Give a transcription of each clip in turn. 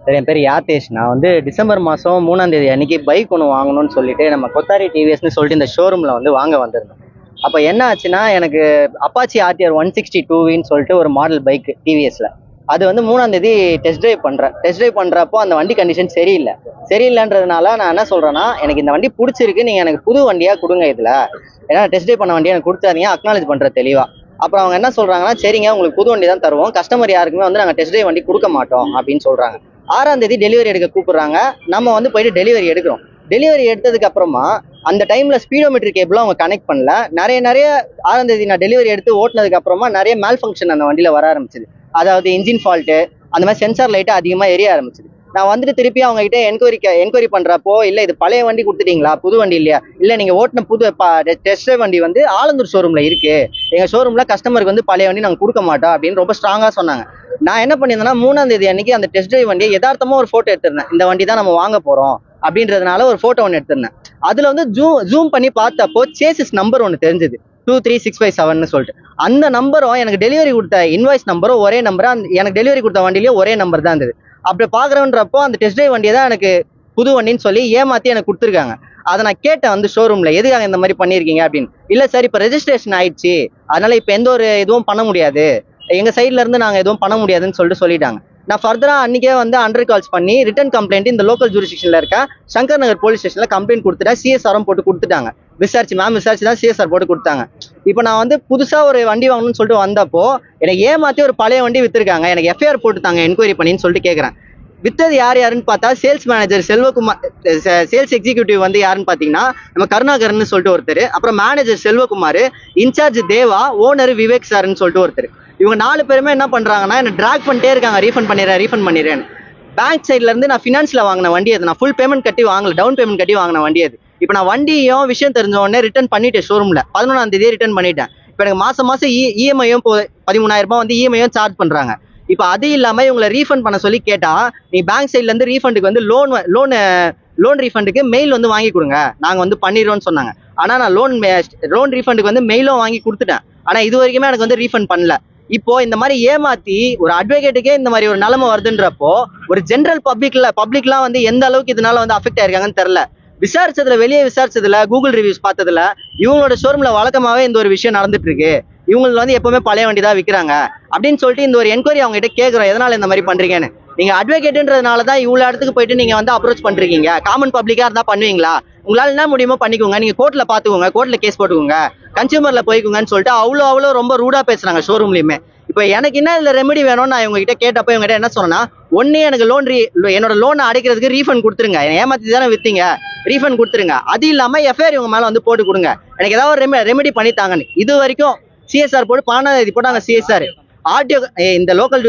சரி என் பேர் யாத்தேஷ் நான் வந்து டிசம்பர் மாதம் மூணாம் தேதி அன்னைக்கு பைக் ஒன்று வாங்கணும்னு சொல்லிட்டு நம்ம கொத்தாரி டிவிஎஸ்னு சொல்லிட்டு இந்த ஷோரூமில் வந்து வாங்க வந்திருந்தோம். அப்போ என்ன ஆச்சுன்னா எனக்கு அப்பாச்சி ஆர்டிஆர் ஒன் சிக்ஸ்டி டூவின்னு சொல்லிட்டு ஒரு மாடல் பைக் டிவிஎஸில் அது வந்து மூணாம் தேதி டெஸ்ட் ட்ரைவ் பண்ணுறேன் டெஸ்ட் ட்ரைவ் பண்ணுறப்போ அந்த வண்டி கண்டிஷன் சரியில்லை. சரியில்லைன்றதுனால நான் என்ன சொல்கிறேன்னா எனக்கு இந்த வண்டி பிடிச்சிருக்கு நீங்கள் எனக்கு புது வண்டியாக கொடுங்க இதில். ஏன்னா டெஸ்ட் ட்ரைவ் பண்ண வண்டியை எனக்கு கொடுத்தாதீங்க அக்னாலேஜ் பண்ணுற தெளிவாக அப்புறம் அவங்க என்ன சொல்கிறாங்கன்னா சரிங்க உங்களுக்கு புது வண்டி தான் தருவோம். கஸ்டமர் யாருக்குமே வந்து நாங்கள் டெஸ்ட் ட்ரைவ் வண்டி கொடுக்க மாட்டோம் அப்படின்னு சொல்கிறாங்க ஆறாம் தேதி டெலிவரி எடுக்க கூப்பிட்றாங்க. நம்ம வந்து போயிட்டு டெலிவரி எடுக்கிறோம். டெலிவரி எடுத்ததுக்கு அப்புறமா அந்த டைமில் ஸ்பீடோமீட்டர் கேபிளும் அவங்க கனெக்ட் பண்ணல. நிறைய நிறைய ஆறாம் தேதி நான் டெலிவரி எடுத்து ஓட்டினதுக்கு அப்புறமா நிறைய மேல் ஃபங்க்ஷன் அந்த வண்டியில் வர ஆரம்பிச்சிது. அதாவது இன்ஜின் ஃபால்ட்டு அந்த மாதிரி சென்சார் லைட்டு அதிகமாக எரிய ஆரம்பிச்சிது. நான் வந்துட்டு திருப்பி அவங்க கிட்ட என்கொயரி என்கொயரி பண்ணுறப்போ இல்லை இது பழைய வண்டி கொடுத்துட்டீங்களா? புது வண்டி இல்லையா? இல்லை நீங்கள் ஓட்டின புது டெஸ்ட் வண்டி வந்து ஆலந்தூர் ஷோரூமில் இருக்குது எங்கள் ஷோரூமில் கஸ்டமருக்கு வந்து பழைய வண்டி நாங்கள் கொடுக்க மாட்டோம் அப்படின்னு ரொம்ப ஸ்ட்ராங்காக சொன்னாங்க. நான் என்ன பண்ணியிருந்தேன்னா மூணாம் தேதி அன்னைக்கு அந்த டெஸ்ட் ட்ரைவ் வண்டியை எதார்த்தமாக ஒரு ஃபோட்டோ எடுத்திருந்தேன். இந்த வண்டி தான் நம்ம வாங்க போகிறோம் அப்படின்றதுனால ஒரு ஃபோட்டோ ஒன்று எடுத்திருந்தேன். அதில் வந்து ஜூம் ஜூம் பண்ணி பார்த்தப்போ சேசிஸ் நம்பர் ஒன்று தெரிஞ்சது. Two three six five seven சொல்லிட்டு. அந்த நம்பரும் எனக்கு டெலிவரி கொடுத்த இன்வாய்ஸ் நம்பரும் ஒரே நம்பர் அந்த எனக்கு டெலிவரி கொடுத்த வண்டியிலேயே ஒரே நம்பர் தான் இருந்தது. அப்படி பார்க்குறன்றப்போ அந்த டெஸ்ட் ட்ரைவ் வண்டியை தான் எனக்கு புது வண்டின்னு சொல்லி ஏமாற்றி எனக்கு கொடுத்துருக்காங்க. அதை நான் கேட்டேன் வந்து ஷோரூமில் எதுக்காக இந்த மாதிரி பண்ணியிருக்கீங்க? அப்படின்னு. இல்லை சார் இப்போ ரெஜிஸ்ட்ரேஷன் ஆயிடுச்சு. அதனால் இப்போ எந்த ஒரு இதுவும் பண்ண முடியாது. எங்கள் சைட்லேருந்து நாங்கள் எதுவும் பண்ண முடியாதுன்னு சொல்லிட்டு சொல்லிட்டாங்க. நான் ஃபர்தராக அன்றைக்கே வந்து அண்டர் கால்ஸ் பண்ணி ரிட்டன் கம்ப்ளைண்ட் இந்த லோக்கல் ஜூரிஸ்டிக்ஷனில் இருக்க சங்கர் நகர் போலீஸ் ஸ்டேஷனில் கம்ப்ளைண்ட் கொடுத்துட்டேன். சிஎஸ்ஆரம் போட்டு கொடுத்துட்டாங்க. விசாரிச்சு மேம் விசாரிச்சு தான் சிஎஸ்ஆர் போட்டு கொடுத்தாங்க. இப்போ நான் வந்து புதுசாக ஒரு வண்டி வாங்கணும்னு சொல்லிட்டு வந்தப்போ எனக்கு ஏமாற்றி ஒரு பழைய வண்டி விற்றுருக்காங்க எனக்கு எஃப்ஐஆர் போட்டுத்தாங்க என்கொயரி பண்ணின்னு சொல்லிட்டு கேட்குறேன் வித்தது யார் யாருன்னு பார்த்தா sales manager Selvakumar sales executive வந்து யாருன்னு பார்த்தீங்கன்னா நம்ம கருணாகரன் சொல்லிட்டு ஒருத்தர் அப்புறம் manager Selvakumar incharge Deva owner Vivek சார்னு சொல்லிட்டு ஒருத்தர். இவங்க நாலு பேருமே என்ன பண்ணுறாங்கன்னா என்ன ட்ராக் பண்ணிட்டே இருக்காங்க. ரீஃபண்ட் பண்ணிடுறேன் ரீஃபண்ட் பண்ணிடுறேன் பேங்க் சைட்லேருந்து நான் ஃபினான்ஸில் வாங்கின வண்டி அது. நான் ஃபுல் பேமெண்ட் கட்டி வாங்கல டவுன் பேமெண்ட் கட்டி வாங்கின வண்டி அது. இப்போ நான் வண்டியும் விஷயம் தெரிஞ்ச உடனே ரிட்டர்ன் பண்ணிட்டேன் ஷோரூமில் பதினொன்றாம் தேதியே ரிட்டர்ன் பண்ணிட்டேன். இப்போ எனக்கு மாதம் மாதம் e- இ இஎம்ஐயும் பதிமூணாயிரம் ரூபாய் வந்து இஎம்ஐயும் சார்ஜ் பண்ணுறாங்க இப்போ அது இல்லாமல் இவங்களை ரீஃபண்ட் பண்ண சொல்லி கேட்டால் நீ பேங்க் சைட்லேருந்து ரீஃபண்டுக்கு வந்து லோன் லோனு லோன் ரீஃபண்டுக்கு மெயில் வந்து வாங்கி கொடுங்க. நாங்கள் வந்து பண்ணிடுறோம்னு சொன்னாங்க. ஆனால் நான் லோன் லோன் ரீஃபண்டுக்கு வந்து மெயிலும் வாங்கி கொடுத்துட்டேன். ஆனால் இது வரைக்குமே எனக்கு வந்து ரீஃபண்ட் பண்ணல. இப்போ இந்த மாதிரி ஏமாத்தி ஒரு அட்வொகேட்டுக்கே இந்த மாதிரி ஒரு நிலைமை வருதுன்றப்போ ஒரு ஜென்ரல் பப்ளிக்ல பப்ளிக்லாம் வந்து எந்த அளவுக்கு இதனால வந்து அஃபெக்ட் ஆயிருக்காங்கன்னு தெரியல விசாரிச்சதுல வெளியே விசாரிச்சதுல கூகுள் ரிவ்யூஸ் பார்த்ததுல இவங்களோட ஷோரூம்ல வழக்கமாவே இந்த ஒரு விஷயம் நடந்துட்டு இருக்கு இவங்களுக்கு வந்து எப்பவுமே பழைய வண்டி தான் விற்கிறாங்க அப்படின்னு சொல்லிட்டு இந்த ஒரு என்கொயரி அவங்க கிட்ட கேட்குறோம் எதனால இந்த மாதிரி பண்றீங்கன்னு? நீங்க அட்வொகேட்ன்றதுனால தான் இவ்வளோ இடத்துக்கு போயிட்டு நீங்க வந்து அப்ரோச் பண்றீங்க. காமன் பப்ளிக்கா இருந்தா பண்ணுவீங்களா? உங்களால என்ன முடியுமோ பண்ணிக்கோங்க. நீங்க கோர்ட்ல பாத்துக்கோங்க. கோர்ட்ல கேஸ் போட்டுக்கோங்க. கன்சியூமர்ல போய்க்குங்கன்னு சொல்லிட்டு அவ்வளோ அவ்வளோ ரொம்ப ரூடா பேசுறாங்க ஷோரூம்லயுமே இப்போ எனக்கு என்ன இதில் ரெமெடி வேணும்னு நான் இவங்ககிட்ட கேட்டப்போ இவங்ககிட்ட என்ன சொன்னேன்னா ஒன்று எனக்கு லோன் ரீ என்னோட லோனை அடைக்கிறதுக்கு ரீஃபண்ட் கொடுத்துருங்க. என்னை ஏமாத்தி தானே வித்தீங்க. ரீஃபண்ட் கொடுத்துருங்க. அது இல்லாமல் எஃப்ஐஆர் இவங்க மேலே வந்து போட்டு கொடுங்க. எனக்கு ஏதாவது ரெமெ ரெமெடி பண்ணி தாங்கன்னு இது வரைக்கும் சிஎஸ்ஆர் போட்டு பன்னெண்டாம் தேதி போட்டாங்க சிஎஸ்ஆர் ஆர்டிஓ இந்த லோக்கல்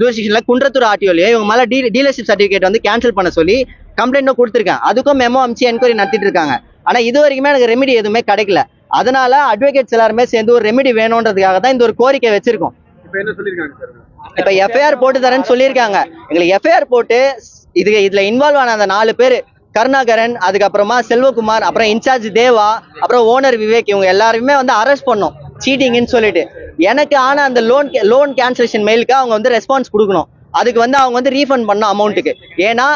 ஜூரிஸ்டிக்ஷனில் குன்றத்தூர் ஆர்டிஓலயே இவங்க மேலே டீ டீலர்ஷிப் சர்டிஃபிகேட் வந்து கேன்சல் பண்ண சொல்லி கம்ப்ளைண்ட்டும் கொடுத்துருக்கேன். அதுக்கும் மெமோ அமிச்சு என்கொயரி நடத்திட்டு இருக்காங்க. ஆனால் இது வரைக்குமே எனக்கு ரெமெடி எதுவுமே கிடைக்கல. அதனால அட்வொகேட்ஸ் எல்லாருமே சேர்ந்து ஒரு ரெமெடி வேணுன்றதுக்காக தான் இந்த ஒரு கோரிக்கை வச்சிருக்கோம். இப்ப எஃப்ஐஆர் போட்டு தரேன்னு சொல்லியிருக்காங்க. எங்களுக்கு எஃப்ஐஆர் போட்டு இது இதுல இன்வால்வ் ஆன அந்த நாலு பேர் கருணாகரன் அதுக்கப்புறமா செல்வகுமார் அப்புறம் இன்சார்ஜ் தேவா அப்புறம் ஓனர் விவேக் இவங்க எல்லாருமே வந்து அரெஸ்ட் பண்ணோம். சீட்டிங்னு சொல்லிட்டு. எனக்கு ஆன அந்த லோன் லோன் கேன்சலேஷன் மெயிலுக்கு அவங்க வந்து ரெஸ்பான்ஸ் கொடுக்கணும். அதுக்கு வந்து அவங்க வந்து ரீஃபண்ட் பண்ண அமௌண்ட்டுக்கு ஏன்னா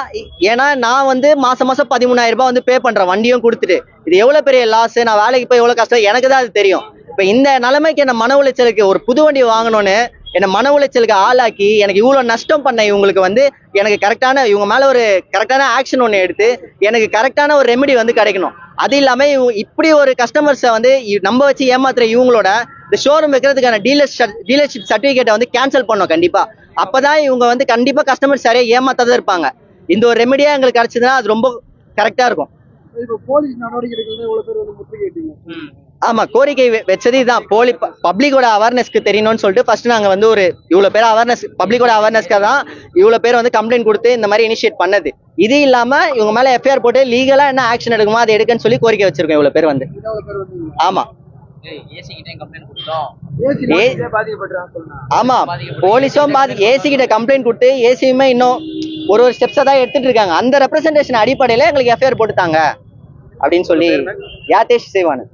ஏன்னா நான் வந்து மாசம் மாசம் பதிமூணாயிரம் ரூபாய் வந்து பே பண்றேன் வண்டியும் கொடுத்துட்டு. இது எவ்வளவு பெரிய லாஸ் நான் வேலைக்கு போய் எவ்வளவு கஷ்டம்? எனக்கு தான் அது தெரியும். இப்ப இந்த நிலைமைக்கு என்ன மன உளைச்சலுக்கு ஒரு புது வண்டி வாங்கணும்னு என்ன மன உளைச்சலுக்கு ஆளாக்கி எனக்கு இவ்வளவு நஷ்டம் பண்ண இவங்களுக்கு வந்து எனக்கு கரெக்டான இவங்க மேல ஒரு கரெக்டான ஆக்ஷன் ஒன்று எடுத்து எனக்கு கரெக்டான ஒரு ரெமெடி வந்து கிடைக்கணும். அது இல்லாமல் இவங்க இப்படி ஒரு கஸ்டமர்ஸை வந்து நம்ம வச்சு ஏமாத்துற இவங்களோட இந்த ஷோரூம் வைக்கிறதுக்கான டீலர் டீலர்ஷிப் சர்டிஃபிகேட்டை வந்து கேன்சல் பண்ணோம் கண்டிப்பாக அப்பதான் இவங்க வந்து கண்டிப்பா கஸ்டமர் சரியா ஏமாத்தாதான் இருப்பாங்க. இந்த ஒரு ரெமெடியா எங்களுக்கு கிடைச்சதுன்னா அது ரொம்ப கரெக்டா இருக்கும். ஆமா கோரிக்கை வச்சது இதுதான் போலி பப்ளிக்கோட அவேர்னஸ்க்கு தெரியணும்னு சொல்லிட்டு ஃபர்ஸ்ட் நாங்க வந்து ஒரு இவ்வளவு பேர் அவேர்னஸ் பப்ளிக்கோட அவேர்னஸ்க்காக தான் இவ்வளவு பேர் வந்து கம்ப்ளைண்ட் கொடுத்து இந்த மாதிரி இனிஷியேட் பண்ணது. இது இல்லாம இவங்க மேல எஃப்ஐஆர் போட்டு லீகலா என்ன ஆக்ஷன் எடுக்குமோ அதை எடுக்கன்னு சொல்லி கோரிக்கை வச்சிருக்கோம் இவ்வளவு பேர் வந்து ஆமா. ஆமா போலீஸும் ஏசி கிட்ட கம்ப்ளைண்ட் கொடுத்து ஏசியுமே இன்னும் ஒரு ஒரு ஸ்டெப்ஸா தான் எடுத்துட்டு இருக்காங்க. அந்த ரெப்ரசன்டேஷன் அடிப்படையில எங்களுக்கு எஃப்ஐஆர் போட்டுத்தாங்க. அப்படின்னு சொல்லி யாத்தேஷ் செய்வானு